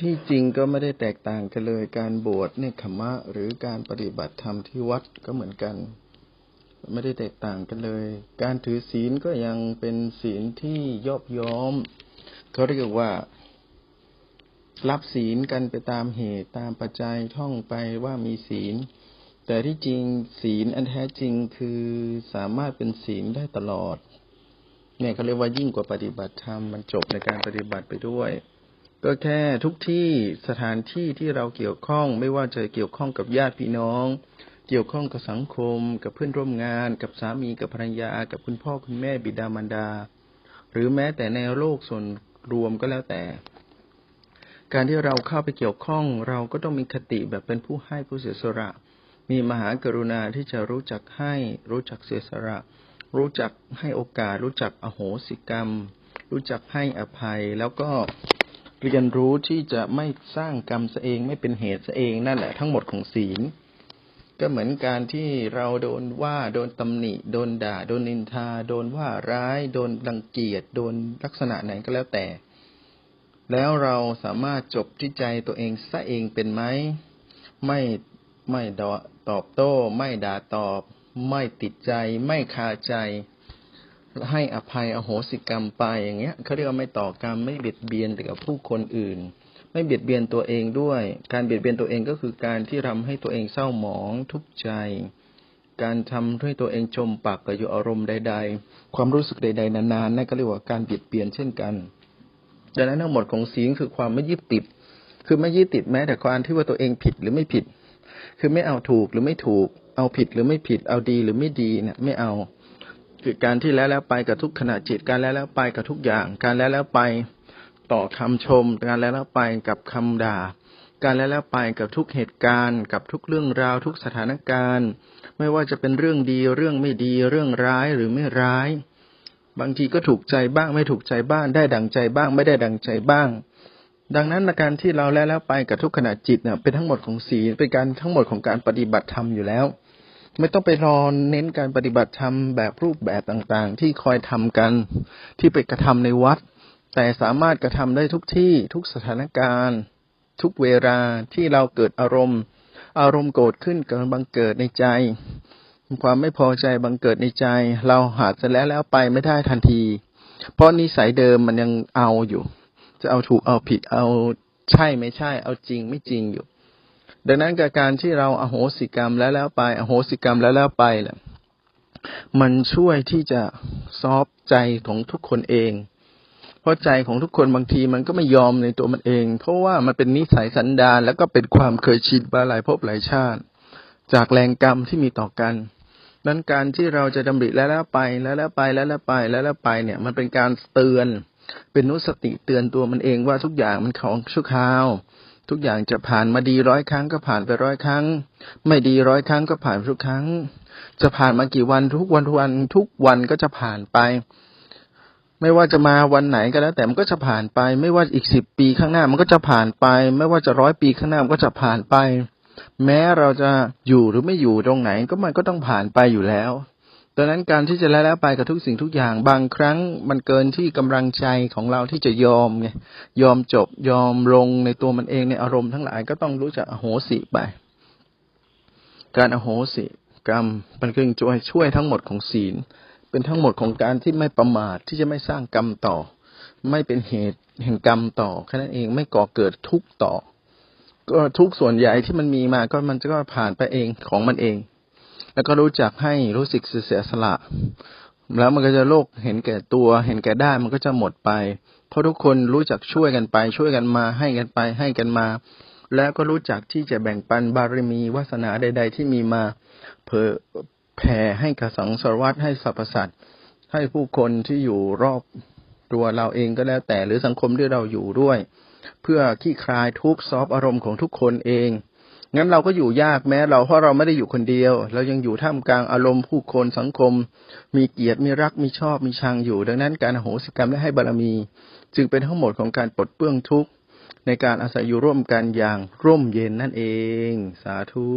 ที่จริงก็ไม่ได้แตกต่างกันเลยการบวชเนคขมะ หรือการปฏิบัติธรรมที่วัดก็เหมือนกัน ไม่ได้แตกต่างกันเลย การถือศีลก็ยังเป็นศีลที่ยอบย้อมเขาเรียกว่า รับศีลกันไปตามเหตุตามปัจจัยท่องไปว่ามีศีล แต่ที่จริงศีลอันแท้จริงคือสามารถเป็นศีลได้ตลอด เนี่ยเขาเรียกว่ายิ่งกว่าปฏิบัติธรรมมันจบในการปฏิบัติไปด้วย ก็แค่ทุกที่สถานที่ที่เราเกี่ยวข้อง ไม่ว่าจะเกี่ยวข้องกับญาติพี่น้อง เกี่ยวข้องกับสังคม กับเพื่อนร่วมงาน กับสามีกับภรรยา กับคุณพ่อคุณแม่บิดามารดา หรือแม้แต่ในโลกส่วนรวมก็แล้วแต่ การที่เราเข้าไปเกี่ยวข้อง เราก็ต้องมีคติแบบเป็นผู้ให้ผู้เสียสละ มีมหากรุณาที่จะรู้จักให้ รู้จักเสียสละรู้จักให้โอกาส รู้จักอโหสิกรรม รู้จักให้อภัยแล้วก็ เรียนรู้ที่จะไม่สร้างกรรมซะเองไม่เป็นเหตุซะเองนั่นแหละทั้งหมดของศีล ก็เหมือนการที่เราโดนว่าโดนตำหนิ โดนด่า โดนนินทา โดนว่าร้าย โดนรังเกียจโดนลักษณะไหนก็แล้วแต่ แล้วเราสามารถจบที่ใจตัวเองซะเองเป็นไหมไม่ไม่ตอบโต้ ไม่ด่าตอบ ไม่ติดใจ ไม่คาใจ ให้อภัยอโหสิกรรมไปอย่างเงี้ยเขาเรียกว่าไม่ต่อกรรมไม่เบียดเบียนกับผู้คนอื่น ไม่เบียดเบียนตัวเองด้วย การเบียดเบียนตัวเองก็คือการที่ทำให้ตัวเองเศร้าหมองทุกข์ใจ การทำให้ตัวเองจมปักกับอยู่อารมณ์ใด ๆ ความรู้สึกใด ๆ นานๆนั่นก็เรียกว่าการเบียดเบียนเช่นกัน ดังนั้นทั้งหมดของศีลคือความไม่ยึดติด คือไม่ยึดติดแม้แต่ความที่ว่าตัวเองผิดหรือไม่ผิด คือไม่เอาถูกหรือไม่ถูก เอาผิดหรือไม่ผิด เอาดีหรือไม่ดีเนี่ยไม่เอา คือการที่แล้วแล้วไปกับทุกขณะจิตการแล้วแล้วไปกับทุกอย่าง การแล้วแล้วไปต่อคำชม การแล้วแล้วไปกับคำด่า การแล้วแล้วไปกับทุกเหตุการณ์ กับทุกเรื่องราว ทุกสถานการณ์ ไม่ว่าจะเป็นเรื่องดีเรื่องไม่ดีเรื่องร้ายหรือไม่ร้าย บางทีก็ถูกใจบ้างไม่ถูกใจบ้าง ได้ดังใจบ้าง ไม่ได้ดังใจบ้าง ดังนั้นการที่เราแล้วแล้วไปกับทุกขณะจิตเนี่ยเป็นทั้งหมดของศีลเป็นการทั้งหมดของการปฏิบัติธรรมอยู่แล้ว ไม่ต้องไปรอเน้นการปฏิบัติธรรมแบบรูปแบบต่างๆ ที่คอยทำกันที่ไปกระทำในวัด แต่สามารถกระทำได้ทุกที่ทุกสถานการณ์ ทุกเวลาที่เราเกิดอารมณ์ อารมณ์โกรธขึ้นเกิดบังเกิดในใจ ความไม่พอใจบังเกิดในใจ เราหาจะแล้วแล้วไปไม่ได้ทันที เพราะนิสัยเดิมมันยังเอาอยู่ จะเอาถูกเอาผิดเอาใช่ไม่ใช่ เอาจริงไม่จริงอยู่ ดังนั้นกับการที่เราอโหสิกรรมแล้วแล้วไป อโหสิกรรมแล้วแล้วไปแหละมันช่วยที่จะซอฟใจของทุกคนเอง เพราะใจของทุกคนบางทีมันก็ไม่ยอมในตัวมันเอง เพราะว่ามันเป็นนิสัยสันดานแล้วก็เป็นความเคยชินมาหลายภพหลายชาติ จากแรงกรรมที่มีต่อกันนั้นการที่เราจะดำริแล้วแล้วไปแล้วแล้วไปแล้วแล้วไปแล้วแล้วไปเนี่ย มันเป็นการเตือน เป็นนุสติเตือนตัวมันเองว่าทุกอย่างมันของชั่วคราว ทุกอย่างจะผ่านมาดีร้อยครั้งก็ผ่านไปร้อยครั้ง ไม่ดีร้อยครั้งก็ผ่านทุกครั้ง จะผ่านมากี่วันทุกวันทุกวันทุกวันก็จะผ่านไป ไม่ว่าจะมาวันไหนก็แล้ว แต่มันก็จะผ่านไป ไม่ว่าอีกสิบปีข้างหน้ามันก็จะผ่านไป ไม่ว่าจะร้อยปีข้างหน้ามันก็จะผ่านไป แม้เราจะอยู่หรือไม่อยู่ตรงไหนก็มันก็ต้องผ่านไปอยู่แล้ว ดังนั้นการที่จะแล้วแล้วไปกับทุกสิ่งทุกอย่าง บางครั้งมันเกินที่กำลังใจของเราที่จะยอมไงยอมจบยอมลงในตัวมันเองในอารมณ์ทั้งหลายก็ต้องรู้จักอโหสิไป การอโหสิกรรมมันคือช่วยช่วยทั้งหมดของศีล เป็นทั้งหมดของการที่ไม่ประมาทที่จะไม่สร้างกรรมต่อ ไม่เป็นเหตุแห่งกรรมต่อแค่นั้นเองไม่ก่อเกิดทุกข์ต่อ ก็ทุกส่วนใหญ่ที่มันมีมาก็มันจะก็ผ่านไปเองของมันเอง แล้วก็รู้จักให้รู้สึกเสียสละ แล้วมันก็จะโลกเห็นแก่ตัว เห็นแก่ได้มันก็จะหมดไป เพราะทุกคนรู้จักช่วยกันไป ช่วยกันมา ให้กันไป ให้กันมา แล้วก็รู้จักที่จะแบ่งปันบารมีวาสนาใด ๆ ที่มีมาเผยแผ่ให้กับสังสารวัตให้สรรพสัตว์ให้ผู้คนที่อยู่รอบตัวเราเองก็แล้วแต่หรือสังคมที่เราอยู่ด้วย เพื่อขี้คลายทุกซอฟอารมณ์ของทุกคนเอง งั้นเราก็อยู่ยากแม้เราเพราะเราไม่ได้อยู่คนเดียว เรายังอยู่ท่ามกลางอารมณ์ผู้คนสังคม มีเกียรติมีรักมีชอบมีชังอยู่ ดังนั้นการโหสิกรรมและให้บารมี จึงเป็นทั้งหมดของการปลดเปลื้องทุกข์ในการอาศัยอยู่ร่วมกันอย่างร่มเย็นนั่นเอง สาธุ